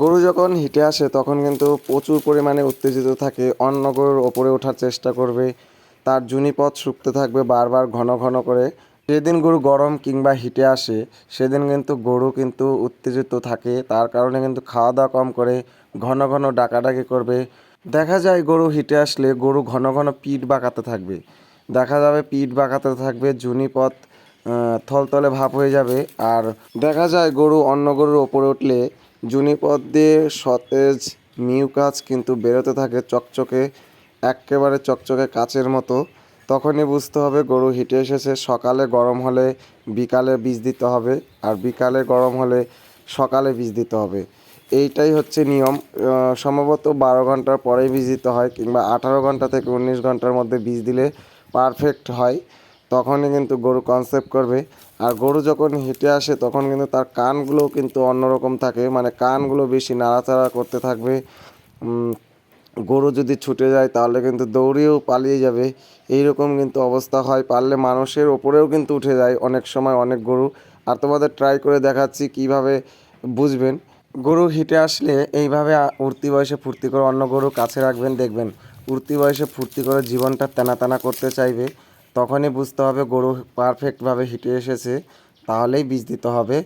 গরু যখন হিটে আসে তখন কিন্তু প্রচুর পরিমাণে উত্তেজিত থাকে অন্য গরুর ওপরে ওঠার চেষ্টা করবে তার জুনিপথ শুকতে থাকবে বারবার ঘন ঘন করে। যেদিন গরু গরম কিংবা হিটে আসে সেদিন কিন্তু গরু কিন্তু উত্তেজিত থাকে তার কারণে কিন্তু খাওয়া দাওয়া কম করে ঘন ঘন ডাকাডাকি করবে। দেখা যায় গরু হিটে আসলে গরু ঘন ঘন পিঠ বাঁকাতে থাকবে। দেখা যাবে পিঠ বাঁকাতে থাকবে জুনিপথ আহ, থলথলে ভাব হয়ে যাবে আর দেখা যায় গরু অন্য গরুর ওপরে উঠলে জুনিপথ দিয়ে সতেজ মিউকাস কিন্তু বেরোতে থাকে চকচকে এক্কেবারে চকচকে কাচের মতো। তখনই বুঝতে হবে গরু হিটে এসেছে, সকালে গরম হলে বিকালে বীজ দিতে হবে আর বিকালে গরম হলে সকালে বীজ দিতে হবে। এইটাই হচ্ছে নিয়ম। সম্ভবত বারো ঘণ্টার পরেই বীজ দিতে হয় কিংবা আঠারো ঘণ্টা থেকে উনিশ ঘণ্টার মধ্যে বীজ দিলে পারফেক্ট হয়। তখনই কিন্তু গরু কনসেপ্ট করবে। আর গরু যখন হেঁটে আসে, তখন কিন্তু তার কানগুলোও কিন্তু অন্যরকম থাকে। মানে কানগুলো বেশি নাড়াচাড়া করতে থাকবে। গরু যদি ছুটে যায়, তাহলে কিন্তু দৌড়েও পালিয়ে যাবে। এইরকম কিন্তু অবস্থা হয়। পারলে মানুষের ওপরেও কিন্তু উঠে যায় অনেক সময় অনেক গরু। আর তোমাদের ট্রাই করে দেখাচ্ছি কীভাবে বুঝবেন। গরু হিটে আসলে এইভাবে উঠতি বয়সে ফুর্তি করে অন্য গরু কাছে রাখবেন, দেখবেন উঠতি বয়সে ফুর্তি করে জীবনটা টানা টানা করতে চাইবে। তখনই বুঝতে হবে গরু পারফেক্টভাবে হিটে এসেছে তাহলেই বীজ দিতে হবে।